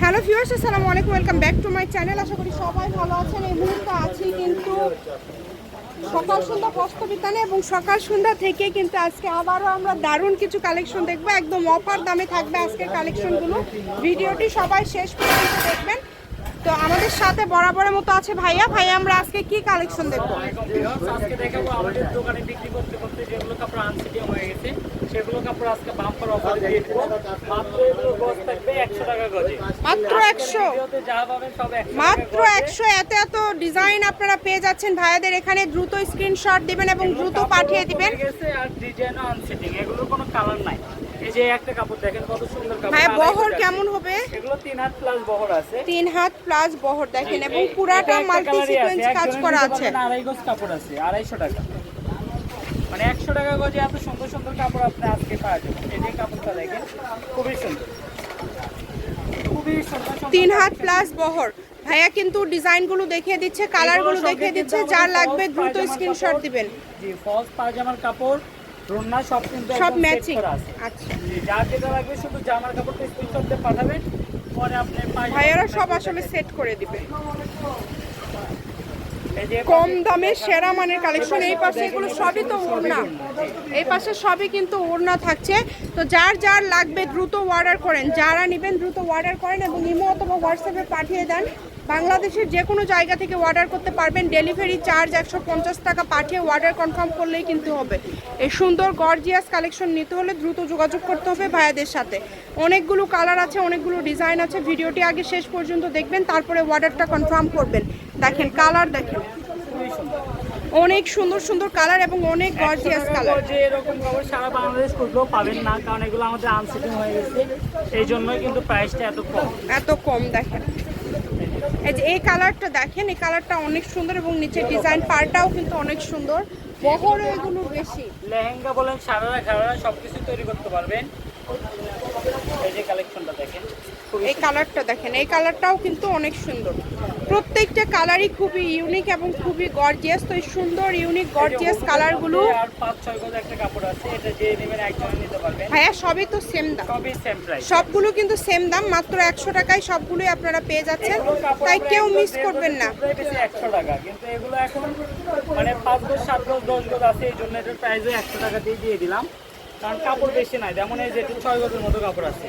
Hello viewers, আসসালামু আলাইকুম, welcome back to my channel. আশা করি সবাই ভালো আছেন। এই মুহূর্তে আছি কিন্তু সকাল সন্ধ্যা বস্ত্রবিতানে এবং সকাল সন্ধ্যা থেকে কিন্তু আজকে আবারও আমরা দারুণ কিছু কালেকশন দেখব। একদম অফার দামে থাকবে আজকের কালেকশনগুলো। ভিডিওটি সবাই শেষ পর্যন্ত দেখবেন। তো আমাদের সাথে বরাবরের মতো আছে ভাইয়া। ভাইয়া, আমরা আজকে কি কালেকশন দেখব? আজকে দেখাবো আমাদের দোকানে বিক্রি করতে করতে যেগুলো কাপড় আনসিটি হয়ে গেছে। সেগুলো কাপড় আজকে বাম্পার অফার দিয়ে দেবো। মাত্র এগুলো গজ থাকবে একশো টাকা গজে। মাত্র একশো? ভিডিওতে যা পাবেন সব একশো মাত্র একশো? এত এত ডিজাইন আপনারা পেয়ে যাচ্ছেন। ভাইয়াদের এখানে দ্রুত স্ক্রিনশট দিবেন এবং দ্রুত পাঠিয়ে দিবেন। আর ডিজাইন আনসিটিং এগুলোর কোনো কালার নাই। এই যে একটা কাপড় দেখেন কত সুন্দর কাপড় বহর কেমন হবে? এগুলো তিন হাত প্লাস বহর আছে। তিন হাত প্লাস বহর দেখেন এবং পুরাটা মাল্টি সিকোয়েন্স কাজ করা আছে। আড়াই গজ কাপড় আছে আড়াইশো টাকা। মানে একশো টাকা গজে এত সুন্দর কাপড় আপনি আজকে পাওয়া যাবেন এই যে কাপড়টা দেখেন খুবই সুন্দর। খুবই সুন্দর তিন হাত। প্লাস বহর। ভাইয়া কিন্তু ডিজাইনগুলো দেখিয়ে দিচ্ছে কালারগুলো দেখিয়ে দিচ্ছে যার লাগবে দ্রুত স্ক্রিনশট দিবেন। জি ফলস পাজামার কাপড় রন্না সব কিন্তু সব ম্যাচিং আছে। আচ্ছা। জি, যার যেটা লাগবে শুধু জামার কাপড়টা স্ক্রিনশট দিয়ে পাঠাবেন পরে আপনি ভাইয়ারা সব আসলে সেট করে দিবে। এই যে কম দামে সেরা মানের কালেকশন এই পাশে এগুলো সবই তো ওড়না। এই পাশে সবই কিন্তু ওড়না থাকছে। তো যার যার লাগবে দ্রুত অর্ডার করেন। যারা নেবেন দ্রুত অর্ডার করেন এবং ইমো অথবা হোয়াটসঅ্যাপে পাঠিয়ে দেন। বাংলাদেশের যে কোনো জায়গা থেকে অর্ডার করতে পারবেন। ডেলিভারি চার্জ একশো পঞ্চাশ টাকা পাঠিয়ে অর্ডার কনফার্ম করলেই কিন্তু হবে। এই সুন্দর গর্জিয়াস কালেকশন নিতে হলে দ্রুত যোগাযোগ করতে হবে ভাইয়াদের সাথে। অনেকগুলো কালার আছে, অনেকগুলো ডিজাইন আছে। ভিডিওটি আগে শেষ পর্যন্ত দেখবেন, তারপরে অর্ডারটা কনফার্ম করবেন। দেখেন কালার দেখেন। অনেক সুন্দর সুন্দর কালার এবং অনেক গর্জিয়াস কালার যে এরকম কাপড় সারা বাংলাদেশ খুঁজলেও পাবেন না কারণ এগুলো আমাদের আনসিটিং হয়ে গেছে। এই জন্যই কিন্তু প্রাইসটা এত কম। এত কম দেখেন। এই যে এই কালারটা দেখেন এই কালারটা অনেক সুন্দর এবং নিচের ডিজাইন পারটাও কিন্তু অনেক সুন্দর। বহরও এগুলো বেশি। লেহেঙ্গা বলেন সারারা সব কিছু তৈরি করতে পারবেন। এই যে কালেকশনটা দেখেন এই কালারটা দেখেন এই কালারটাও কিন্তু অনেক সুন্দর। প্রত্যেকটা কালারই খুবই ইউনিক এবং খুবই গর্জিয়াস তো এই সুন্দর ইউনিক গর্জিয়াস কালারগুলো আর পাঁচ ছয় গজ একটা কাপড় আছে এটা যে নেবেন একজনে নিতে পারবেন। ভাইয়া সবই তো সেম দাম। সবই সেম প্রাইস সবগুলো কিন্তু সেম দাম মাত্র একশো টাকায় সবগুলোই আপনারা পেয়ে যাচ্ছেন। তাই কেউ মিস করবেন না। একশো টাকা কিন্তু এগুলো এখন মানে পাঁচ গজ সাত গজ দশ গজ আছে এই জন্য এটার প্রাইসও একশো টাকা দিয়ে দিয়ে দিলাম। কারণ কাপড় বেশি নাই। যেমন এই যে এটা ছয় গজের মতো কাপড় আছে।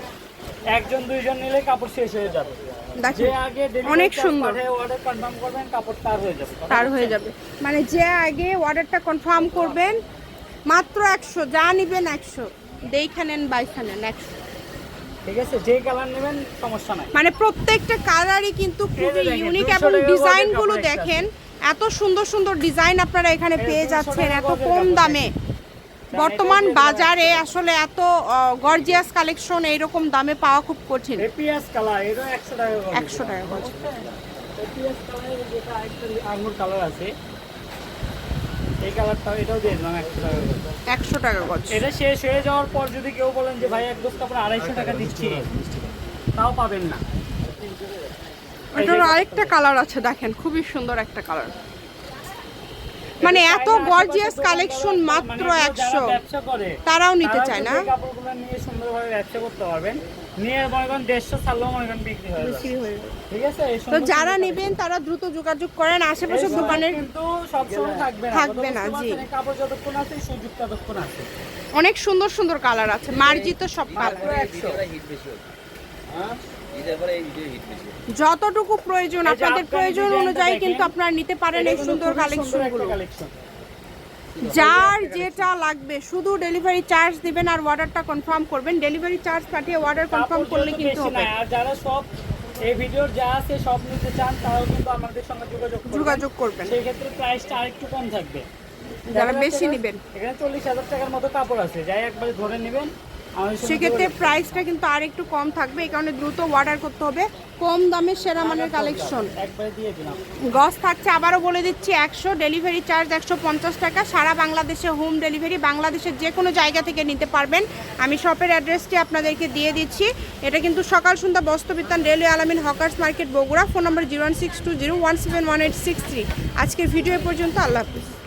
একজন দুইজন নিলে কাপড় শেষ হয়ে যাবে। যে আগে অনেক সুন্দর। করবেন, কাপড় তার হয়ে যাবে। তার হয়ে যাবে। মানে যে আগে অর্ডারটা কনফার্ম করবেন মাত্র একশো যা নিবেন একশো। দেখে নেন বাইখা নেন একশো। ঠিক আছে যে কালার নেবেন সমস্যা নাই। মানে প্রত্যেকটা কালারই কিন্তু খুবই ইউনিক 200 এবং ডিজাইনগুলো দেখেন এত সুন্দর সুন্দর ডিজাইন আপনারা এখানে পেয়ে যাচ্ছেন এত কম দামে। বর্তমান বাজারে আসলে এত গর্জিয়াস কালেকশন এইরকম দামে পাওয়া খুব কঠিন। এই কালার এরও একশো টাকা কালার আছে এই কালারটা এটাও দিয়ে দিলাম একশো টাকা। একশো টাকা গজ এটা শেষ হয়ে যাওয়ার পর যদি কেউ বলেন যে ভাই এক দোষ কাপড় আড়াইশো টাকা দিচ্ছি। তাও পাবেন না। এটার আরেকটা কালার আছে দেখেন খুবই সুন্দর একটা কালার মানে এত গর্জিয়াস কালেকশন মাত্র একশো। তারাও নিতে চায় না? কাপড়গুলো নিয়ে সুন্দরভাবে ব্যবসা করতে পারবেন। তো যারা নেবেন তারা দ্রুত যোগাযোগ করেন। আশেপাশের দোকানের থাকবে না। জি। অনেক সুন্দর সুন্দর কালার আছে। মার্জিত সব কালার মাত্র একশো। যতটুকু প্রয়োজন আপনাদের প্রয়োজন অনুযায়ী কিন্তু আপনারা নিতে পারেন এই সুন্দর কালেকশনগুলো কালেকশন যার যেটা লাগবে শুধু ডেলিভারি চার্জ দিবেন আর অর্ডারটা কনফার্ম করবেন। ডেলিভারি চার্জ পাঠিয়ে অর্ডার কনফার্ম করলে কিন্তু হবে। আর যারা সব এই ভিডিওর যা আছে সব নিতে চান তারাও কিন্তু আমাদের সঙ্গে যোগাযোগ। যোগাযোগ করবেন। সেই ক্ষেত্রে প্রাইসটা আরেকটু কম থাকবে। যারা বেশি নেবেন। এখানে চল্লিশ হাজার টাকার মতো কাপড় আছে। যাই একবারে ধরে নেবেন। সেক্ষেত্রে প্রাইসটা কিন্তু আর একটু কম থাকবে এই কারণে দ্রুত অর্ডার করতে হবে। কম দামে সেরা মানের কালেকশন গজ থাকছে আবারও বলে দিচ্ছি একশো ডেলিভারি চার্জ একশো পঞ্চাশ টাকা। সারা বাংলাদেশে হোম ডেলিভারি বাংলাদেশের যে কোনো জায়গা থেকে নিতে পারবেন। আমি শপের অ্যাড্রেসটি আপনাদেরকে দিয়ে দিচ্ছি। এটা কিন্তু Sokal Sondhya Bostrobitan railway Alamin hawkers market Bogura. Phone number zero one six two zero one seven one eight six three আজকের ভিডিও পর্যন্ত আল্লাহ হাফিজ।